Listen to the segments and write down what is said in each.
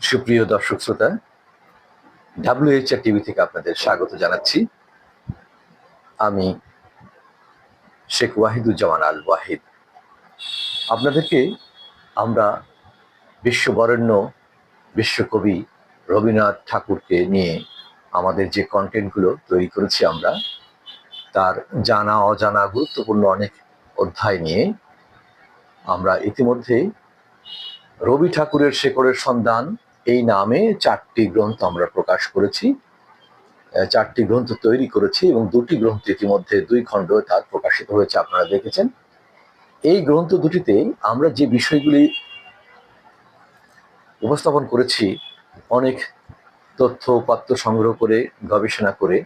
সুপ্রিয় দর্শক শ্রোতা ডাব্লিউএইচআর টিভি থেকে আপনাদের স্বাগত জানাচ্ছি। আমি শেখ ওয়াহিদুজ্জামান আল ওয়াহিদ আপনাদেরকে আমরা বিশ্ববরেণ্য বিশ্বকবি রবীন্দ্রনাথ ঠাকুরকে নিয়ে আমাদের যে কন্টেন্টগুলো তৈরি করেছি আমরা, তার জানা, অজানা, গুরুত্বপূর্ণ অনেক অধ্যায় নিয়ে আমরা ইতিমধ্যে রবি ঠাকুরের শেকড়ের সন্ধান এই নামে চারটি গ্রন্থ আমরা প্রকাশ করেছি। চারটি গ্রন্থ তৈরি করেছি এবং দুটি গ্রন্থ ইতিমধ্যে দুই খণ্ড তার প্রকাশিত হয়েছে, আপনারা দেখেছেন। এই গ্রন্থ দুটিতে আমরা যে বিষয়গুলি উপস্থাপন করেছি, অনেক তথ্য, উপাত্ত সংগ্রহ করে, গবেষণা করে,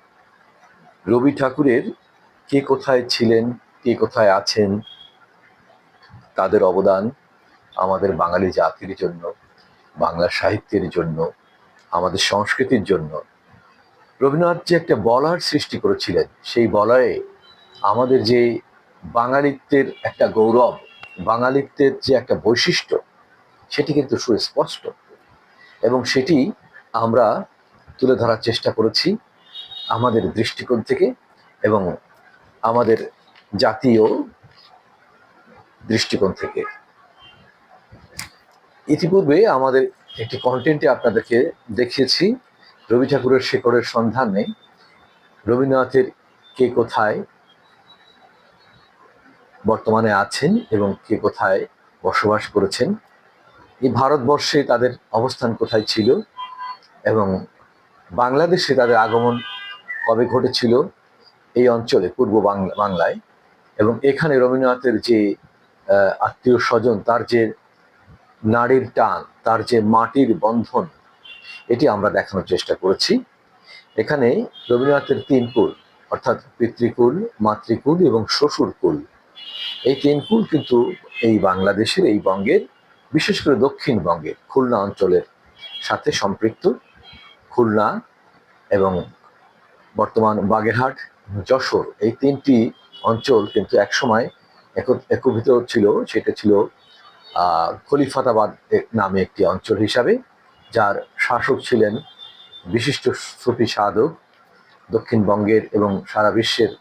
রবি ঠাকুরের কে কোথায় ছিলেন, কে কোথায় আছেন, তাদের অবদান আমাদের বাঙালি জাতির জন্য বাংলা সাহিত্যের জন্য, আমাদের সংস্কৃতির জন্য। রবীন্দ্রনাথ যে একটা বলার সৃষ্টি করেছিলেন, সেই বলয়ে আমাদের যে বাঙালিত্বের একটা গৌরব, বাঙালিত্বের যে একটা বৈশিষ্ট্য, সেটি কিন্তু সুস্পষ্ট। এবং সেটি আমরা তুলে ধরার চেষ্টা করেছি আমাদের দৃষ্টিকোণ থেকে এবং আমাদের জাতীয় দৃষ্টিকোণ থেকে। ইতিপূর্বে আমাদের একটি কন্টেন্টে আপনাদেরকে দেখিয়েছি রবি ঠাকুরের শেকড়ের সন্ধানে। রবীন্দ্রনাথের কে কোথায় বর্তমানে আছেন এবং কে কোথায় বসবাস করেছেন। এই ভারতবর্ষে তাদের অবস্থান কোথায় ছিল এবং বাংলাদেশে তাদের আগমন কবে ঘটেছিল এই অঞ্চলে, পূর্ব বাংলা বাংলায়। এবং এখানে রবীন্দ্রনাথের যে আত্মীয় স্বজন, তার যে নারীর টান, তার যে মাটির বন্ধন, এটি আমরা দেখানোর চেষ্টা করেছি। এখানে রবীন্দ্রনাথের তিন কুল, অর্থাৎ পিতৃকুল, মাতৃকুল এবং শ্বশুরকুল। এই তিন কুল কিন্তু এই বাংলাদেশের এই বঙ্গের, বিশেষ করে দক্ষিণবঙ্গের খুলনা অঞ্চলের সাথে সম্পৃক্ত। খুলনা এবং বর্তমান বাগেরহাট, যশোর, এই তিনটি অঞ্চল কিন্তু একসময় এক- একীভূত ছিল, সেটা ছিল খলিফাতাবাদ নামে একটি অঞ্চল হিসাবে, যার শাসক ছিলেন বিশিষ্ট সুফি সাধক, দক্ষিণবঙ্গের এবং সারা বিশ্বের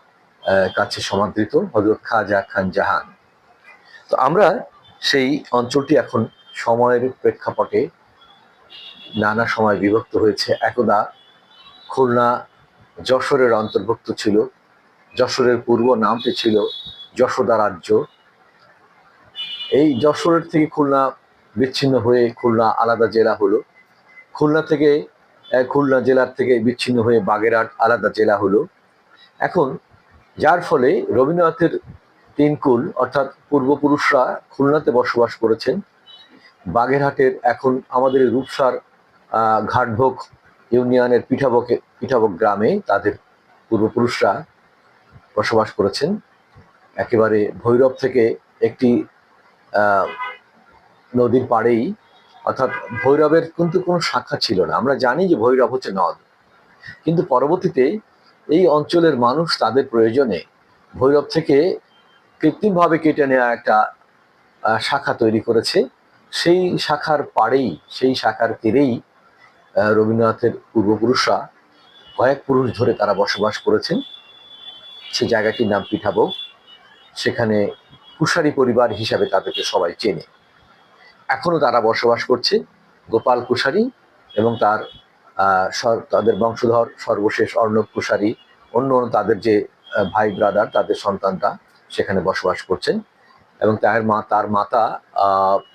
কাছে সমাদৃত হজরত খাজা খান জাহান। তো আমরা সেই অঞ্চলটি এখন সময়ের প্রেক্ষাপটে নানা সময় বিভক্ত হয়েছে। একদা খুলনা যশোরের অন্তর্ভুক্ত ছিল, যশোরের পূর্ব নামটি ছিল যশোদা রাজ্য। এই যশোরের থেকে খুলনা বিচ্ছিন্ন হয়ে খুলনা আলাদা জেলা হলো। খুলনা থেকে খুলনা জেলার থেকে বিচ্ছিন্ন হয়ে বাগেরহাট আলাদা জেলা হলো। এখন যার ফলে রবীন্দ্রনাথের তিন কুল, অর্থাৎ পূর্বপুরুষরা খুলনাতে বসবাস করেছেন। বাগেরহাটের এখন আমাদের রূপসার ঘাটভোগ ইউনিয়নের পিঠাবকে পিঠাবক গ্রামে তাদের পূর্বপুরুষরা বসবাস করেছেন। একেবারে ভৈরব থেকে একটি নদীর পাড়েই, অর্থাৎ ভৈরবের কিন্তু কোনো শাখা ছিল না। আমরা জানি যে ভৈরব হচ্ছে নদ। কিন্তু পরবর্তীতে এই অঞ্চলের মানুষ তাদের প্রয়োজনে ভৈরব থেকে কৃত্রিমভাবে কেটে নেওয়া একটা শাখা তৈরি করেছে। সেই শাখার পাড়েই, সেই শাখার তীরেই রবীন্দ্রনাথের পূর্বপুরুষরা কয়েক পুরুষ ধরে তারা বসবাস করেছেন। সে জায়গাটির নাম পিঠাবো সেখানে কুশারি পরিবার হিসাবে তাদেরকে সবাই চেনে। এখনও তারা বসবাস করছে গোপাল কুশারি এবং তার তাদের বংশধর সর্বশেষ অর্ণব কুশারি, অন্য অন্য তাদের যে ভাই ব্রাদার তাদের সন্তানরা সেখানে বসবাস করছেন এবং তার মা, তার মাতা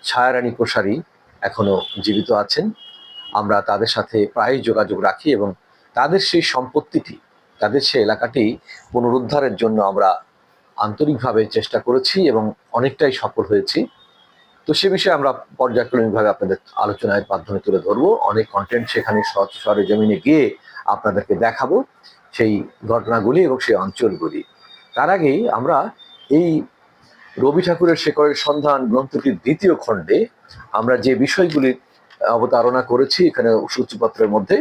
ছায়ারানী কুশারি এখনও জীবিত আছেন। আমরা তাদের সাথে প্রায়ই যোগাযোগ রাখি এবং তাদের সেই সম্পত্তিটি, তাদের সেই এলাকাটি পুনরুদ্ধারের জন্য আমরা আন্তরিকভাবে চেষ্টা করেছি এবং অনেকটাই সফল হয়েছি। তো সে বিষয়ে আমরা পর্যায়ক্রমিকভাবে আপনাদের আলোচনার মাধ্যমে তুলে ধরবো। অনেক কন্টেন্ট সেখানে শহরে জমিনে গিয়ে আপনাদেরকে দেখাবো সেই ঘটনাগুলি এবং সেই অঞ্চলগুলি। তার আগেই আমরা এই রবি ঠাকুরের শেখরের সন্ধান গ্রন্থটির দ্বিতীয় খণ্ডে আমরা যে বিষয়গুলি অবতারণা করেছি এখানে সূচিপত্রের মধ্যে,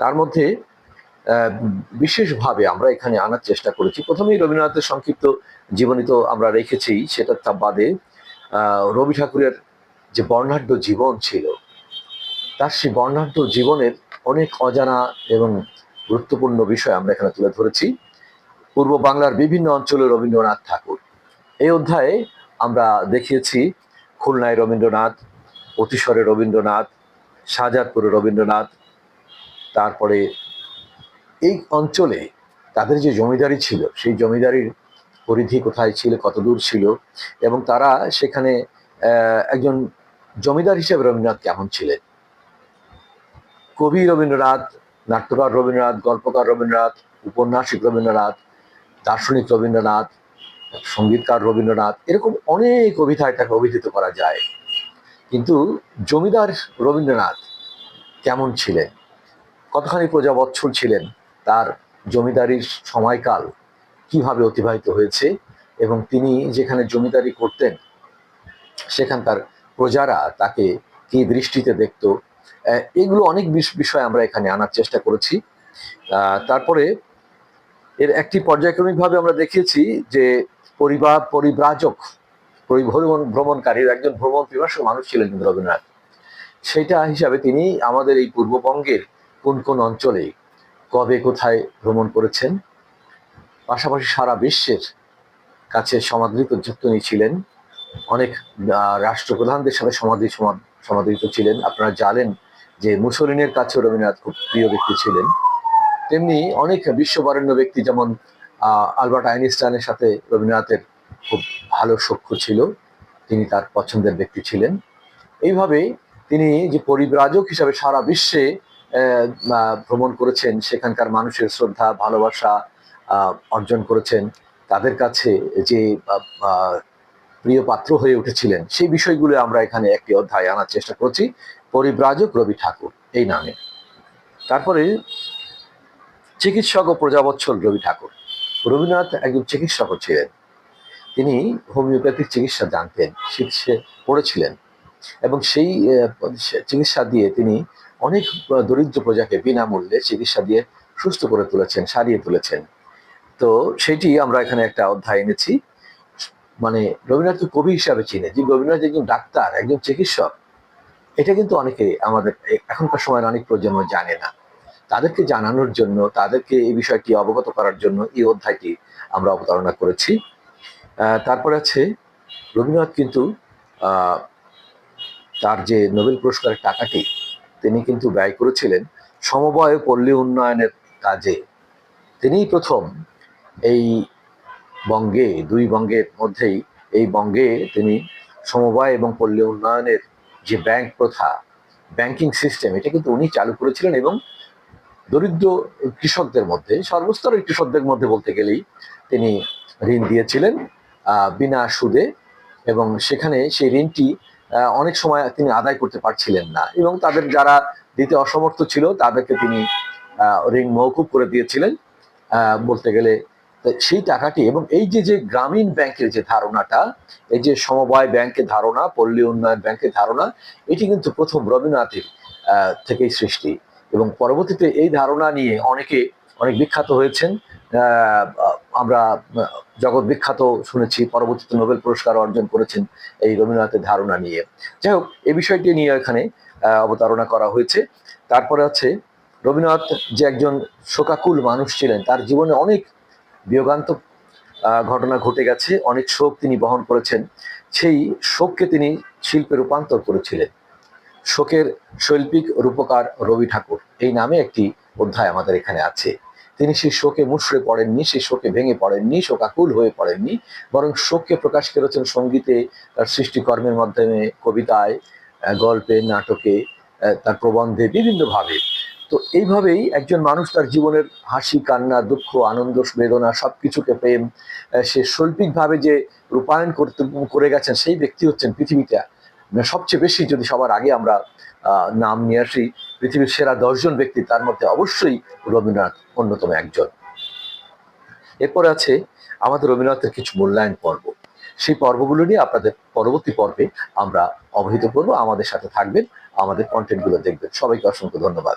তার মধ্যে বিশেষভাবে আমরা এখানে আনার চেষ্টা করেছি। প্রথমেই রবীন্দ্রনাথের সংক্ষিপ্ত জীবনী তো আমরা রেখেছি, সেটা তা বাদে রবি ঠাকুরের যে বর্ণাঢ্য জীবন ছিল, তার সেই বর্ণাঢ্য জীবনের অনেক অজানা এবং গুরুত্বপূর্ণ বিষয় আমরা এখানে তুলে ধরেছি। পূর্ব বাংলার বিভিন্ন অঞ্চলে রবীন্দ্রনাথ ঠাকুর। এই অধ্যায়ে আমরা দেখিয়েছি খুলনায় রবীন্দ্রনাথ, অতিশরে রবীন্দ্রনাথ, শাহজাদপুরে রবীন্দ্রনাথ, তারপরে এই অঞ্চলে তাদের যে জমিদারি ছিল, সেই জমিদারির পরিধি কোথায় ছিল, কত দূর ছিল এবং তারা সেখানে একজন জমিদার হিসেবে রবীন্দ্রনাথ কেমন ছিলেন? কবি রবীন্দ্রনাথ, নাট্যকার রবীন্দ্রনাথ, গল্পকার রবীন্দ্রনাথ, উপন্যাসিক রবীন্দ্রনাথ, দার্শনিক রবীন্দ্রনাথ, সঙ্গীতকার রবীন্দ্রনাথ, এরকম অনেক কবিতায় তাকে অভিহিত করা যায়। কিন্তু জমিদার রবীন্দ্রনাথ কেমন ছিলেন? কতখানি প্রজা বৎসল ছিলেন? তার জমিদারির সময়কাল কীভাবে অতিবাহিত হয়েছে এবং তিনি যেখানে জমিদারি করতেন সেখানকার প্রজারা তাকে কি দৃষ্টিতে দেখত? এগুলো অনেক বিষ- বিষয় আমরা এখানে আনার চেষ্টা করেছি। তারপরে এর একটি পর্যায়ক্রমিকভাবে আমরা দেখিয়েছি যে পরিবার, পরিব্রাজক, পরিভ্রমণ, ভ্রমণকারীর একজন ভ্রমণ পিপাসু মানুষ ছিলেন রবীন্দ্রনাথ। সেটা হিসাবে তিনি আমাদের এই পূর্ববঙ্গের কোন কোন অঞ্চলে কবে কোথায় ভ্রমণ করেছেন? পাশাপাশি সারা বিশ্বের কাছে সমাদৃত তিনি ছিলেন। অনেক রাষ্ট্রপ্রধানদের সাথে সমাধি সমা- সমাদৃত ছিলেন। আপনারা জানেন যে মুসলিনের কাছেও রবীন্দ্রনাথ খুব প্রিয় ব্যক্তি ছিলেন। তেমনি অনেক বিশ্ববরেণ্য ব্যক্তি যেমন আলবার্ট আইনস্টাইনের সাথে রবীন্দ্রনাথের খুব ভালো সখ্য ছিল। তিনি তার পছন্দের ব্যক্তি ছিলেন। এইভাবে তিনি যে পরিব্রাজক হিসাবে সারা বিশ্বে ভ্রমণ করেছেন, সেখানকার মানুষের শ্রদ্ধা, ভালোবাসা অর্জন করেছেন। তাদের কাছে যে প্রিয় পাত্র হয়ে উঠেছিলেন, সেই বিষয়গুলো আমরা এখানে একটি অধ্যায় আনার চেষ্টা করছি। পরিব্রাজক রবি ঠাকুর, এই নামে। তারপরে, চিকিৎসক ও প্রজাবৎসল রবি ঠাকুর। রবীন্দ্রনাথ একজন চিকিৎসকও ছিলেন। তিনি হোমিওপ্যাথিক চিকিৎসা জানতেন সে পড়েছিলেন। এবং সেই চিকিৎসা দিয়ে তিনি অনেক দরিদ্র প্রজাকে বিনামূল্যে চিকিৎসা দিয়ে সুস্থ করে তুলেছেন, সারিয়ে তুলেছেন। তো সেটি আমরা এখানে একটা অধ্যায় এনেছি। মানে রবীন্দ্রনাথকে কবি হিসাবে চিনে। যে রবীন্দ্রনাথ একজন ডাক্তার, একজন চিকিৎসক, এটা কিন্তু অনেকে আমাদের এখনকার সময়ের অনেক প্রজন্ম জানে না। তাদেরকে জানানোর জন্য, তাদেরকে এই বিষয়টি অবগত করার জন্য এই অধ্যায়টি আমরা অবতারণা করেছি। তারপরে আছে, রবীন্দ্রনাথ কিন্তু তার যে নোবেল পুরস্কারের টাকাটি তিনি কিন্তু ব্যয় করেছিলেন সমবায় পল্লী উন্নয়নের কাজে। তিনিই প্রথম এই বঙ্গে, দুই বঙ্গের মধ্যেই এই বঙ্গে তিনি সমবায় এবং পল্লী উন্নয়নের যে ব্যাংক প্রথা, ব্যাংকিং সিস্টেম, এটা কিন্তু উনি চালু করেছিলেন এবং দরিদ্র কৃষকদের মধ্যে, সর্বস্তরের কৃষকদের মধ্যে বলতে গেলেই তিনি ঋণ দিয়েছিলেন বিনা সুদে এবং সেখানে সেই ঋণটি অনেক সময় তিনি আদায় করতে পারছিলেন না। এবং তাদের যারা দিতে অসমর্থ ছিল, তাদেরকে তিনি ঋণ মৌকুব করে দিয়েছিলেন বলতে গেলে। সেই টাকাটি এবং এই যে যে গ্রামীণ ব্যাংকের যে ধারণাটা, এই যে সমবায় ব্যাংকের ধারণা, পল্লী উন্নয়ন ব্যাংকের ধারণা, এটি কিন্তু প্রথম রবীন্দ্রনাথের থেকেই সৃষ্টি। এবং পরবর্তীতে এই ধারণা নিয়ে অনেকে অনেক বিখ্যাত হয়েছেন আমরা জগৎ বিখ্যাত শুনেছি, পরবর্তীতে নোবেল পুরস্কার অর্জন করেছেন এই রবীন্দ্রনাথের ধারণা নিয়ে। যাই হোক এই বিষয়টি নিয়ে এখানে অবতারণা করা হয়েছে। তারপরে আছে, রবীন্দ্রনাথ যে একজন শোকাকুল মানুষ ছিলেন, তার জীবনে অনেক বিয়োগান্তক ঘটনা ঘটে গেছে, অনেক শোক তিনি বহন করেছেন। সেই শোককে তিনি শিল্পে রূপান্তর করেছিলেন। শোকের শৈল্পিক রূপকার রবি ঠাকুর, এই নামে একটি অধ্যায় আমাদের এখানে আছে। তিনি সেই শোকে মুশড়ে পড়েননি সেই শোকে ভেঙে পড়েননি শোকাকুল হয়ে পড়েননি বরং শোককে প্রকাশ করেছেন সঙ্গীতে তার সৃষ্টিকর্মের মাধ্যমে কবিতায় গল্পে নাটকে তার প্রবন্ধে বিভিন্নভাবে তো এইভাবেই একজন মানুষ তার জীবনের হাসি কান্না দুঃখ আনন্দ বেদনা সবকিছুকে প্রেম আহ, সে শৈল্পিকভাবে যে রূপায়ণ করতে করে গেছেন সেই ব্যক্তি হচ্ছেন পৃথিবীতে মানে সবচেয়ে বেশি যদি সবার আগে আমরা নাম নিয়ে আসি পৃথিবীর সেরা দশজন ব্যক্তি তার মধ্যে অবশ্যই রবীন্দ্রনাথ অন্যতম একজন। এরপরে আছে আমাদের রবীন্দ্রনাথের কিছু মূল্যায়ন পর্ব। সেই পর্বগুলো নিয়ে আপনাদের পরবর্তী পর্বে আমরা অবহিত করব। আমাদের সাথে থাকবেন, আমাদের কন্টেন্টগুলো দেখবেন। সবাইকে অসংখ্য ধন্যবাদ।